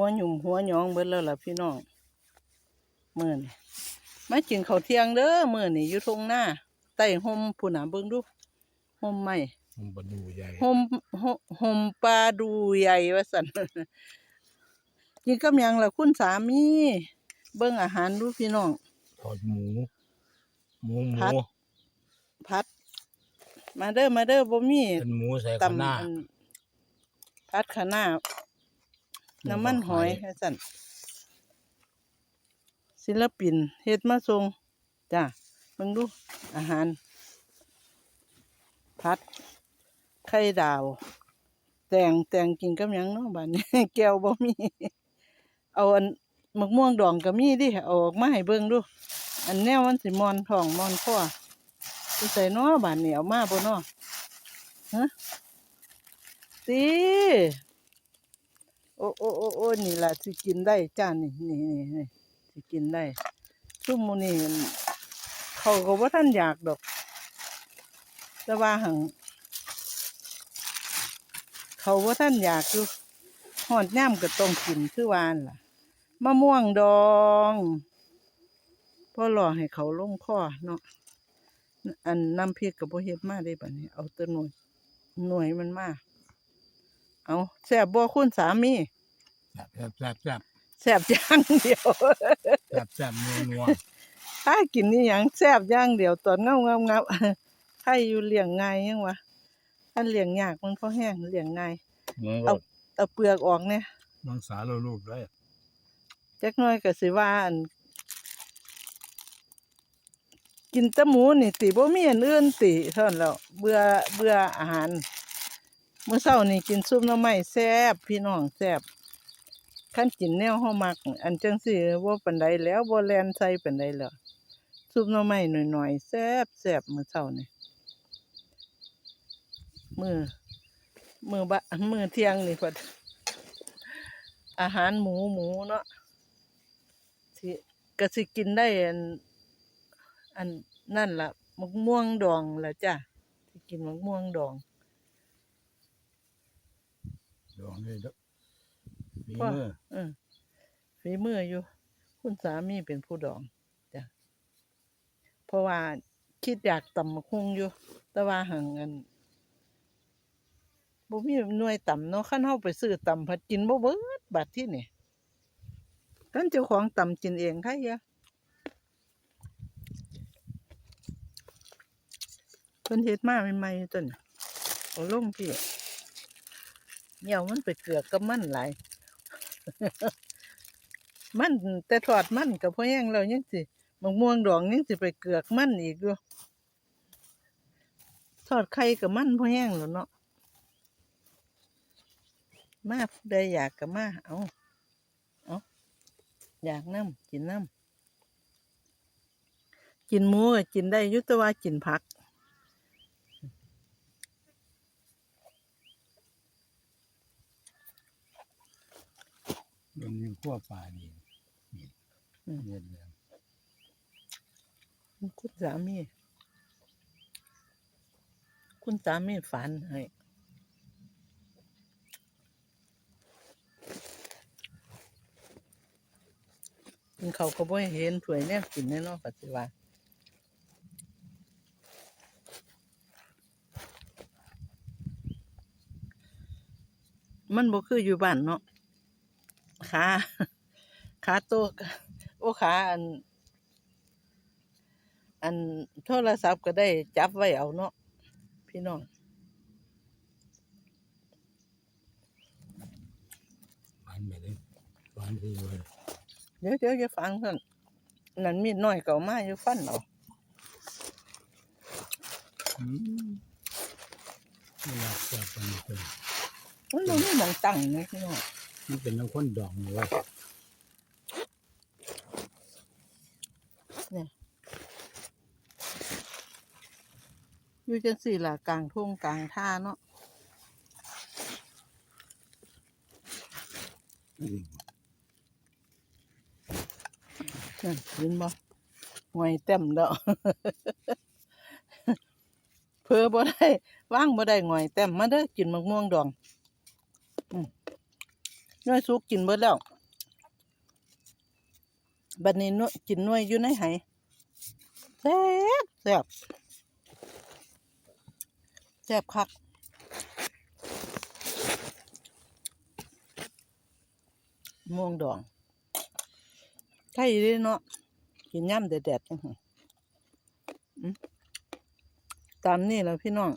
หัวหยุ่มหัวหยองเบิดแล้วล่ะพี่น้องมื้อนี้มากินข้าวเที่ยงเด้อมื้อนี้อยู่ทุ่งนาใต้ห่มพุ่นน่ะเบิ่งดูห่มไม้มันบดูใหญ่ห่มห่มห่มปลาดูใหญ่ว่าซั่นกินกับหยังล่ะคุณสามีเบิ่งอาหารดูพี่น้องทอดหมูหมูหผัมูดพัด มาเด้อมาเด้อบ่มีเป็นหมูใส่ตำข้าวหน้าอันพัดคะน้า น้ำมันหอยให้สั่นศิลปินเฮ็ดมาส่งจ้ะเบิ่งดูอาหาร พัด ไข่ดาว แตงแตงกินกับหยังเนาะบัดนี้ แก้วบ่มี เอาอันมะม่วงดองก็มีดิเอาออกมาให้เบิ่งดู อันแนวมันสิมอนท้องมอนคอสิใส่เนาะบัดนี้เอามาบ่เนาะฮะติ โอ้โอ้โอ้โอ้นี่แหละสิกินได้จ้านี่นี่นี่นี่สิกินได้ซุ่มมื้อนี้เขาก็บ่ทันอยากดอก แต่ว่าหังเขาว่าท่านอยากอยู่หอดย่ำก็ต้องกินคือวานล่ะมะม่วงดองพ่อรอให้เขาลงคอเนาะอันน้ำพริกกับพ่เฮ็ดมาได้บัดนี้ เอาตัวหน่วยหน่วยมันมา เอาแซ่บบ่คุณสามีแซ่บแซ่บแซ่บแซ่บอย่างเดียวแซ่บแซ่บนัวนัวถ้ากินนี่หยังแซ่บอย่างเดียวตอนเงาเงาเงาใครอยู่เลี้ยงง่ายยังวะอันเลี้ยงยากมันพอแห้งเลี้ยงง่ายหมูเอาเอาเปลือกออกเนี่ยมังสาลูกๆด้วยจักหน้อยก็สิว่าอันกินแต่หมูนี่ติบ่มีอันอื่นติเท่านั้นแล้วเบื่อเบื่ออาหาร มื้อเช้านี่กินซุปน่อไม้แซ่บพี่น้องแซ่บคันกินแนวเฮามัก อันจังซี่บ่ปานใดแล้วบ่แลนใส่ปานใดแล้วซุปน่อไม้หน่อยๆแซ่บแซ่บมื้อเช้านี่มือมือบะมือเที่ยงนี่พอดอาหารหมูหมูเนาะสิก็สิกินได้อันอันนั่นล่ะมะม่วงดองละจ้ะสิกินมะม่วงดอง ดองเลยเด้อฝีว่ามือเออฝีมืออยู่ คุณสามีเป็นผู้ดองจ้ะเพราะว่าคิดอยากตำมะฮุ่งอยู่ แต่ว่าหังอันบ่มีหน่วยตำเนาะคันเฮาไปซื้อตำผัดกินบ่เบิดบัดที่นี่กันเจ้าของตำกินเองค่ะเยอะเพิ่นเฮ็ดมาใหม่ๆต้นน่ะเอาลงพี่ เหี่ยวมันไปเกือกกับมันหลายมันแต่ทอดมันกับพ่อแห้งแล้วยังสิมะม่วงดองยังสิไปเกือกมันอีกอยู่ทอดไข่กับมันพ่อแห้งแล้วเนาะมาผู้อยากกับมาเอาเอาอยากน้ำกินน้ำกินหมูกกินได้ยุตว่ากินผัก มันมีขั้วปลาดีนี่เย็นเลยคุณสามี คุณสามีฝันให้กินเขาก็บ่เห็นถวยแนวกินแน่นอนปัจจุบันมันบ่คืออยู่บ้านเนาะ ขาขาโตะโอ้ขาอัน อันโทรศัพท์ก็ได้จับไว้เอาเนาะพี่น้องหวานไปเลยหวานไปเลยเดี๋ยวเดี๋ยวจะฟังเพิ่นนั่นมีดน้อยเก่ามาอยู่ฟันเอาอืมเวลาแซ่บมันเป็นมันบ่มีหมองตั้งนะพี่น้อง มันเป็นน้ำข้นดองเลยว่าอยู่จังสี่ล่ะกลางทุ่งกลางท่าเนาะอืมนั่นเห็นบ่หวยเต็มแล้วเพื่อบ่ได้ว่างบ่ได้หงอยเต็มมาเด้อกินมะม่วงดอง อืม น้อยสุกกินเบิดแล้ว บัดนี้นกินน่วยอยู่ในไหแซ่บแซ่บแซ่บคักม่วงดองใช่เลยเนาะ กินย่ำแดดๆจังหตามนี่แล้วพี่น้อง